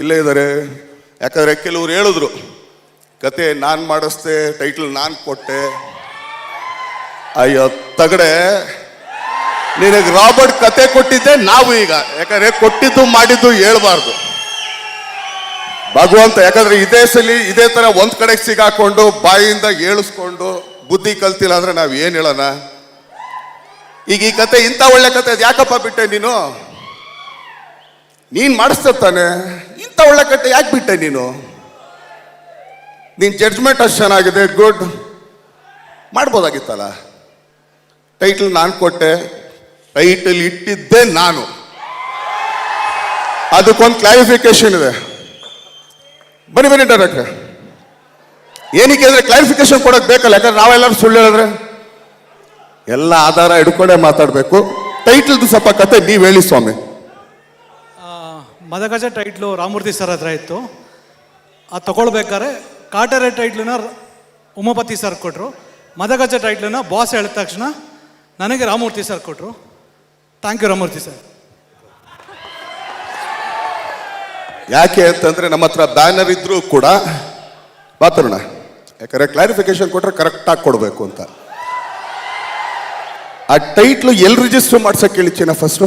ಇಲ್ಲೇ ಇದ್ದಾರೆ. ಯಾಕಂದ್ರೆ ಕೆಲವ್ರು ಹೇಳಿದ್ರು, ಕತೆ ನಾನು ಮಾಡಿಸ್ದೆ ಟೈಟಲ್ ನಾನು ಕೊಟ್ಟೆ. ಅಯ್ಯೋ, ತಗಡೆ, ನಿನಗೆ ರಾಬರ್ಟ್ ಕತೆ ಕೊಟ್ಟಿದ್ದೆ, ನಾವು ಈಗ. ಯಾಕಂದ್ರೆ ಕೊಟ್ಟಿದ್ದು ಮಾಡಿದ್ದು ಹೇಳ್ಬಾರ್ದು. ಭಗವಂತ, ಯಾಕಂದ್ರೆ ಇದೇ ಸಲಿ ಇದೇ ತರ ಒಂದ್ ಕಡೆ ಸಿಗಾಕೊಂಡು, ಬಾಯಿಂದ ಏಳಿಸ್ಕೊಂಡು, ಬುದ್ಧಿ ಕಲ್ತಿಲ್ಲ ಅಂದ್ರೆ ನಾವು ಏನು ಹೇಳೋಣ? ಈಗ ಈ ಕತೆ ಇಂಥ ಒಳ್ಳೆ ಕತೆ ಯಾಕಪ್ಪ ಬಿಟ್ಟೆ ನೀನು? ನೀನ್ ಮಾಡಿಸ್ತ ತಾನೆ? ಇಂಥ ಒಳ್ಳೆ ಕಟ್ಟೆ ಯಾಕೆ ಬಿಟ್ಟೆ ನೀನು? ನೀನು ಜಡ್ಜ್ಮೆಂಟ್ ಅಷ್ಟು ಚೆನ್ನಾಗಿದೆ ಗುಡ್ ಮಾಡ್ಬೋದಾಗಿತ್ತಲ್ಲ? ಟೈಟಲ್ ನಾನು ಕೊಟ್ಟೆ ಟೈಟಲ್ ಇಟ್ಟಿದ್ದೆ ನಾನು. ಅದಕ್ಕೊಂದು ಕ್ಲಾರಿಫಿಕೇಶನ್ ಇದೆ. ಬನ್ನಿ ಬನ್ನಿ ಡೈರೆಕ್ಟ್ರೆ ಏನಕ್ಕೆ ಅಂದ್ರೆ ಕ್ಲಾರಿಫಿಕೇಶನ್ ಕೊಡೋಕೆ ಬೇಕಲ್ಲ, ಯಾಕಂದ್ರೆ ನಾವೆಲ್ಲರೂ ಸುಳ್ಳು ಹೇಳಿದ್ರೆ? ಎಲ್ಲ ಆಧಾರ ಹಿಡ್ಕೊಂಡೇ ಮಾತಾಡಬೇಕು. ಟೈಟಲ್ದು ಸ್ವಲ್ಪ ಕತೆ ನೀವು ಹೇಳಿ ಸ್ವಾಮಿ. ಮದಗಜ ಟೈಟ್ಲು ರಾಮಮೂರ್ತಿ ಸರ್ ಹತ್ರ ಇತ್ತು. ಅದು ತಗೊಳ್ಬೇಕಾದ್ರೆ ಕಾಟರೆ ಟೈಟ್ಲನ್ನ ಉಮಾಪತಿ ಸರ್ ಕೊಟ್ಟರು ಮದಗಜ ಟೈಟ್ಲನ್ನ ಬಾಸ್ ಹೇಳಿದ ತಕ್ಷಣ ನನಗೆ ರಾಮಮೂರ್ತಿ ಸರ್ ಕೊಟ್ಟರು ಥ್ಯಾಂಕ್ ಯು ರಾಮಮೂರ್ತಿ ಸರ್. ಯಾಕೆ ಅಂತಂದರೆ ನಮ್ಮ ಹತ್ರ ಬ್ಯಾನರ್ ಇದ್ರೂ ಕೂಡ ಮಾತಾಡೋಣ ಯಾಕಂದರೆ ಕ್ಲಾರಿಫಿಕೇಶನ್ ಕೊಟ್ಟರೆ ಕರೆಕ್ಟಾಗಿ ಕೊಡಬೇಕು ಅಂತ. ಆ ಟೈಟ್ಲು ಎಲ್ಲಿ ರಿಜಿಸ್ಟರ್ ಮಾಡ್ಸಕ್ ಹೇಳಿಚ್ಚಿನ ಫಸ್ಟು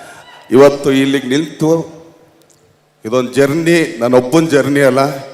ಇವತ್ತು ಇಲ್ಲಿಗೆ ನಿಂತು ಇದೊಂದು ಜರ್ನಿ ನನ್ನೊಬ್ಬನ ಜರ್ನಿ ಅಲ್ಲ.